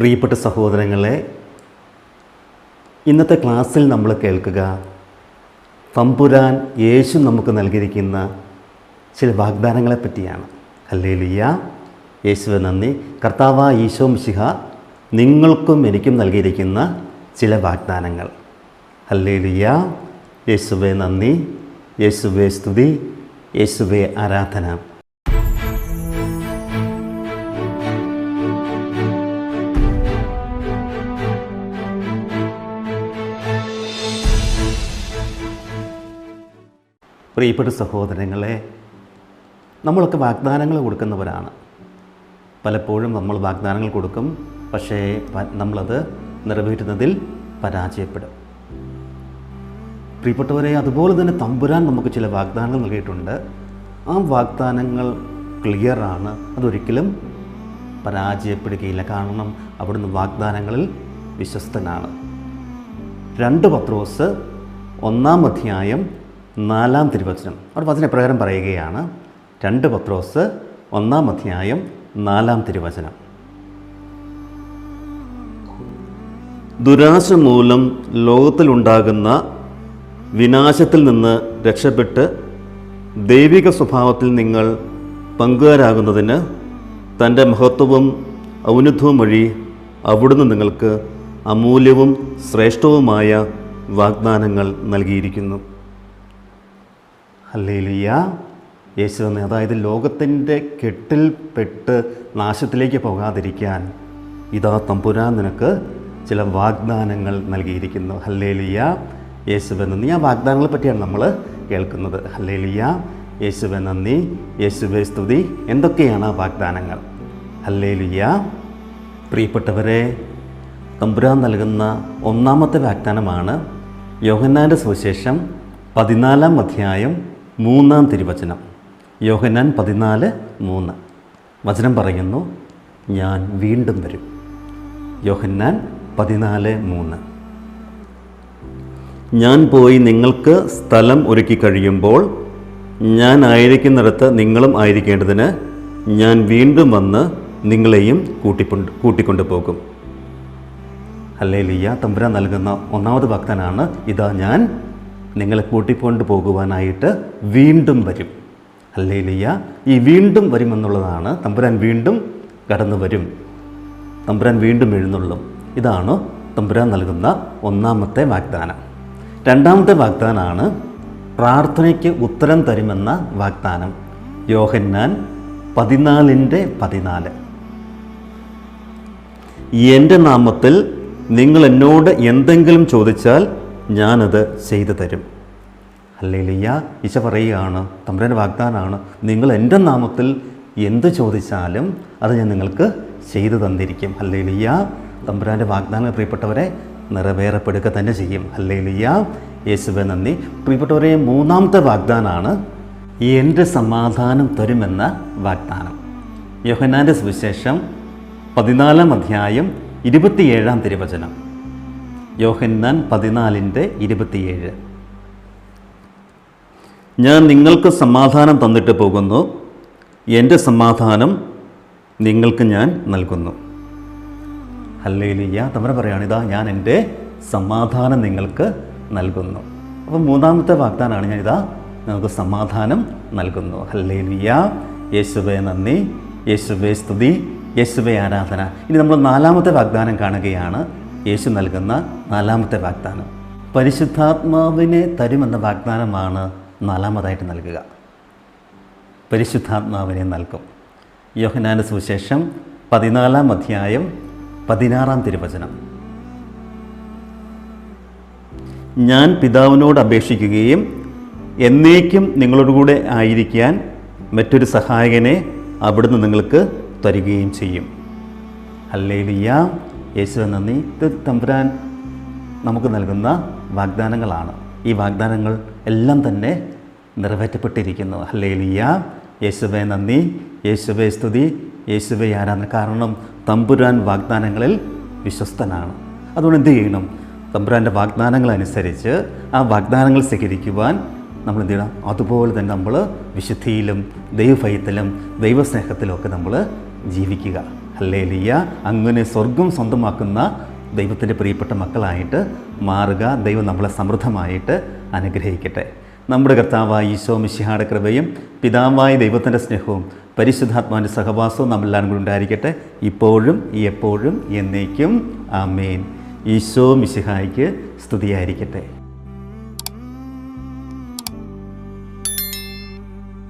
പ്രിയപ്പെട്ട സഹോദരങ്ങളെ ഇന്നത്തെ ക്ലാസ്സിൽ നമ്മൾ കേൾക്കുക തമ്പുരാൻ യേശു നമുക്ക് നൽകിയിരിക്കുന്ന ചില വാഗ്ദാനങ്ങളെ പറ്റിയാണ്. ലിയ യേശുവെ നന്ദി. കർത്താവ ഈശോ മിശിഹ നിങ്ങൾക്കും എനിക്കും നൽകിയിരിക്കുന്ന ചില വാഗ്ദാനങ്ങൾ. അല്ലേ ലിയ യേശുവെ നന്ദി. യേശുവെ സ്തുതി. യേശുവെ ആരാധന. പ്രിയപ്പെട്ട സഹോദരങ്ങളെ നമ്മളൊക്കെ വാഗ്ദാനങ്ങൾ കൊടുക്കുന്നവരാണ്. പലപ്പോഴും നമ്മൾ വാഗ്ദാനങ്ങൾ കൊടുക്കും പക്ഷേ നമ്മളത് നിറവേറ്റുന്നതിൽ പരാജയപ്പെടും. പ്രിയപ്പെട്ടവരെ അതുപോലെ തന്നെ തമ്പുരാൻ നമുക്ക് ചില വാഗ്ദാനങ്ങൾ നൽകിയിട്ടുണ്ട്. ആ വാഗ്ദാനങ്ങൾ ക്ലിയറാണ് അതൊരിക്കലും പരാജയപ്പെടുകയില്ല. കാരണം അവിടുന്ന് വാഗ്ദാനങ്ങളിൽ വിശ്വസ്തനാണ്. രണ്ട് പത്രോസ് ഒന്നാം അധ്യായം നാലാം തിരുവചനം. അവർ വചനപ്രകാരം പറയുകയാണ് രണ്ട് പത്രോസ് ഒന്നാം അധ്യായം നാലാം തിരുവചനം. ദുരാശ മൂലം ലോകത്തിലുണ്ടാകുന്ന വിനാശത്തിൽ നിന്ന് രക്ഷപ്പെട്ട് ദൈവിക സ്വഭാവത്തിൽ നിങ്ങൾ പങ്കുകാരാകുന്നതിന് തന്റെ മഹത്വവും ഔന്നത്യവും വഴി അവിടുന്ന് നിങ്ങൾക്ക് അമൂല്യവും ശ്രേഷ്ഠവുമായ വാഗ്ദാനങ്ങൾ നൽകിയിരിക്കുന്നു. ഹല്ലേലൂയ. യേശു തന്നെ അതായത് ലോകത്തിന്റെ കെട്ടിൽപ്പെട്ട് നാശത്തിലേക്ക് പോകാതിരിക്കാൻ ഇതാ തമ്പുരാൻ നിനക്ക് ചില വാഗ്ദാനങ്ങൾ നൽകിയിരിക്കുന്നു. ഹല്ലേലിയ. യേശുവെ നന്ദി ആ വാഗ്ദാനങ്ങളെ പറ്റിയാണ് നമ്മൾ കേൾക്കുന്നത്. ഹല്ലേലിയ. യേശുവെ നന്ദി. യേശുവെ സ്തുതി. എന്തൊക്കെയാണ് ആ വാഗ്ദാനങ്ങൾ? ഹല്ലേലിയ. പ്രിയപ്പെട്ടവരെ തമ്പുരാൻ നൽകുന്ന ഒന്നാമത്തെ വാഗ്ദാനമാണ് യോഹന്നാന്റെ സുവിശേഷം പതിനാലാം അധ്യായം മൂന്നാം തിരുവചനം. യോഹനാൻ പതിനാല് മൂന്ന്. വചനം പറയുന്നു ഞാൻ വീണ്ടും വരും. യോഹന്നാൻ പതിനാല് മൂന്ന്. ഞാൻ പോയി നിങ്ങൾക്ക് സ്ഥലം ഒരുക്കി കഴിയുമ്പോൾ ഞാൻ ആയിരിക്കുന്നിടത്ത് നിങ്ങളും ആയിരിക്കേണ്ടതിന് ഞാൻ വീണ്ടും വന്ന് നിങ്ങളെയും കൂട്ടിക്കൊണ്ട് കൂട്ടിക്കൊണ്ടു പോകും. അല്ലേ ലിയ തമ്പുരാൻ നൽകുന്ന ഒന്നാമത് ഭക്തനാണ് ഇതാ ഞാൻ നിങ്ങളെ കൂട്ടിക്കൊണ്ട് പോകുവാനായിട്ട് വീണ്ടും വരും. അല്ലേ ലിയ ഈ വീണ്ടും വരുമെന്നുള്ളതാണ് തമ്പുരാൻ വീണ്ടും കടന്നു വരും. തമ്പുരാൻ വീണ്ടും എഴുന്നള്ളും. ഇതാണ് തമ്പുരാൻ നൽകുന്ന ഒന്നാമത്തെ വാഗ്ദാനം. രണ്ടാമത്തെ വാഗ്ദാനമാണ് പ്രാർത്ഥനയ്ക്ക് ഉത്തരം തരുമെന്ന വാഗ്ദാനം. യോഹന്നാൻ പതിനാലിന്റെ പതിനാല്. എന്റെ നാമത്തിൽ നിങ്ങൾ എന്നോട് എന്തെങ്കിലും ചോദിച്ചാൽ ഞാനത് ചെയ്തു തരും. അല്ലേലിയ ഈശ പറയുകയാണ് തമ്പുരാന്റെ വാഗ്ദാനമാണ് നിങ്ങൾ എന്റെ നാമത്തിൽ എന്ത് ചോദിച്ചാലും അത് ഞാൻ നിങ്ങൾക്ക് ചെയ്തു തന്നിരിക്കും. അല്ലേലിയ തമ്പുരാന്റെ വാഗ്ദാനം പ്രിയപ്പെട്ടവരെ നിറവേറപ്പെടുക തന്നെ ചെയ്യും. അല്ലേലിയ യേശുവെ നന്ദി. പ്രിയപ്പെട്ടവരെ മൂന്നാമത്തെ വാഗ്ദാനമാണ് എന്റെ സമാധാനം തരുമെന്ന വാഗ്ദാനം. യോഹനാന്റെ സുവിശേഷം പതിനാലാം അധ്യായം ഇരുപത്തിയേഴാം തിരുവചനം. യോഹന്നാൻ പതിനാലിന്റെ ഇരുപത്തിയേഴ്. ഞാൻ നിങ്ങൾക്ക് സമാധാനം തന്നിട്ട് പോകുന്നു. എന്റെ സമാധാനം നിങ്ങൾക്ക് ഞാൻ നൽകുന്നു. ഹല്ലേലിയ. തമര പറയാണ് ഇതാ ഞാൻ എന്റെ സമാധാനം നിങ്ങൾക്ക് നൽകുന്നു. അപ്പോൾ മൂന്നാമത്തെ വാഗ്ദാനമാണ് ഞാൻ ഇതാ നമുക്ക് സമാധാനം നൽകുന്നു. ഹല്ലേലിയ. യേശുവെ നന്ദി. യേശുവെ സ്തുതി. യേശുവെ ആരാധന. ഇനി നമ്മൾ നാലാമത്തെ വാഗ്ദാനം കാണുകയാണ്. യേശു നൽകുന്ന നാലാമത്തെ വാഗ്ദാനം. പരിശുദ്ധാത്മാവിനെ തരുമെന്ന വാഗ്ദാനമാണ് നാലാമതായിട്ട് നൽകുക. പരിശുദ്ധാത്മാവിനെ നൽകും. യോഹനാന സുവിശേഷം പതിനാലാം അധ്യായം പതിനാറാം തിരുവചനം. ഞാൻ പിതാവിനോട് അപേക്ഷിക്കുകയും എന്നേക്കും നിങ്ങളോടുകൂടെ ആയിരിക്കാൻ മറ്റൊരു സഹായകനെ അവിടുന്ന് നിങ്ങൾക്ക് തരികയും ചെയ്യും. ഹല്ലേലിയ. യേശുവെ നന്ദി. ഇത് തമ്പുരാൻ നമുക്ക് നൽകുന്ന വാഗ്ദാനങ്ങളാണ്. ഈ വാഗ്ദാനങ്ങൾ എല്ലാം തന്നെ നിറവേറ്റപ്പെട്ടിരിക്കുന്നു. ഹല്ലേലിയ യേശുവെ നന്ദി. യേശുവെ സ്തുതി. യേശുവെ ആരാധന. കാരണം തമ്പുരാൻ വാഗ്ദാനങ്ങളിൽ വിശ്വസ്തനാണ്. അതുകൊണ്ട് എന്ത് ചെയ്യണം? തമ്പുരാന്റെ വാഗ്ദാനങ്ങൾ അനുസരിച്ച് ആ വാഗ്ദാനങ്ങൾ സ്വീകരിക്കുവാൻ നമ്മൾ എന്ത് ചെയ്യണം? അതുപോലെ തന്നെ നമ്മൾ വിശുദ്ധിയിലും ദൈവഭയത്തിലും ദൈവസ്നേഹത്തിലും ഒക്കെ നമ്മൾ ജീവിക്കുക. ഹല്ലേലിയ അങ്ങനെ സ്വർഗം സ്വന്തമാക്കുന്ന ദൈവത്തിന്റെ പ്രിയപ്പെട്ട മക്കളായിട്ട് മാറുക. ദൈവം നമ്മളെ സമൃദ്ധമായിട്ട് അനുഗ്രഹിക്കട്ടെ. നമ്മുടെ കർത്താവായ ഈശോ മിശിഹായുടെ കൃപയും പിതാവായ ദൈവത്തിന്റെ സ്നേഹവും പരിശുദ്ധാത്മാവിന്റെ സഹവാസവും നമ്മളെല്ലാവരും കൂടി ഉണ്ടായിരിക്കട്ടെ. ഇപ്പോഴും എപ്പോഴും എന്നേക്കും. ആമേൻ. ഈശോ മിശിഹായ്ക്ക് സ്തുതിയായിരിക്കട്ടെ.